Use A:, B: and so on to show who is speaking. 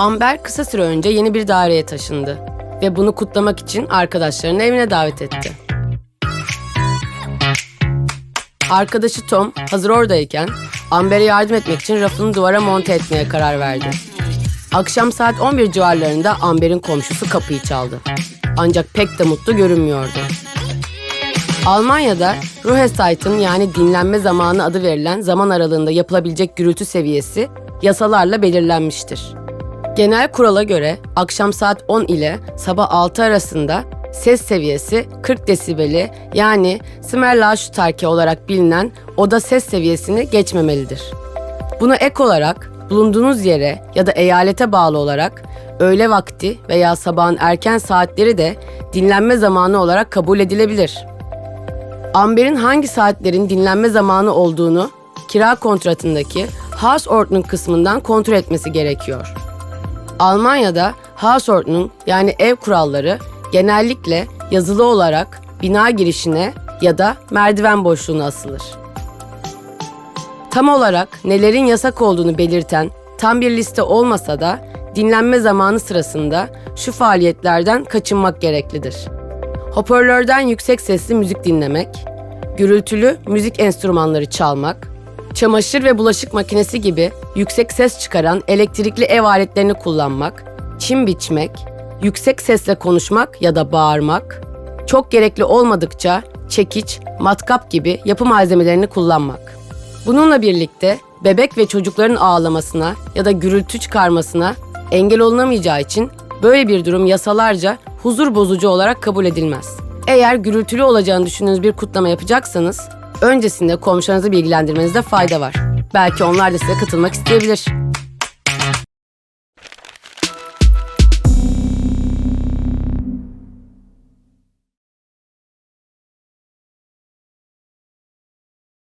A: Amber kısa süre önce yeni bir daireye taşındı ve bunu kutlamak için arkadaşlarını evine davet etti. Arkadaşı Tom hazır oradayken Amber'e yardım etmek için rafını duvara monte etmeye karar verdi. Akşam saat 11 civarlarında Amber'in komşusu kapıyı çaldı. Ancak pek de mutlu görünmüyordu. Almanya'da Ruhezeit'in yani dinlenme zamanı adı verilen zaman aralığında yapılabilecek gürültü seviyesi yasalarla belirlenmiştir. Genel kurala göre akşam saat 10 ile sabah 6 arasında ses seviyesi 40 desibeli yani Smerlautstärke olarak bilinen oda ses seviyesini geçmemelidir. Buna ek olarak bulunduğunuz yere ya da eyalete bağlı olarak öğle vakti veya sabahın erken saatleri de dinlenme zamanı olarak kabul edilebilir. Amber'in hangi saatlerin dinlenme zamanı olduğunu kira kontratındaki Hausordnung kısmından kontrol etmesi gerekiyor. Almanya'da Hausordnung yani ev kuralları genellikle yazılı olarak bina girişine ya da merdiven boşluğuna asılır. Tam olarak nelerin yasak olduğunu belirten tam bir liste olmasa da dinlenme zamanı sırasında şu faaliyetlerden kaçınmak gereklidir. Hoparlörden yüksek sesli müzik dinlemek, gürültülü müzik enstrümanları çalmak, çamaşır ve bulaşık makinesi gibi yüksek ses çıkaran elektrikli ev aletlerini kullanmak, çim biçmek, yüksek sesle konuşmak ya da bağırmak, çok gerekli olmadıkça çekiç, matkap gibi yapı malzemelerini kullanmak. Bununla birlikte bebek ve çocukların ağlamasına ya da gürültü çıkarmasına engel olunamayacağı için böyle bir durum yasalarca huzur bozucu olarak kabul edilmez. Eğer gürültülü olacağını düşündüğünüz bir kutlama yapacaksanız öncesinde komşularınızı bilgilendirmenizde fayda var. Belki onlar da size katılmak isteyebilir.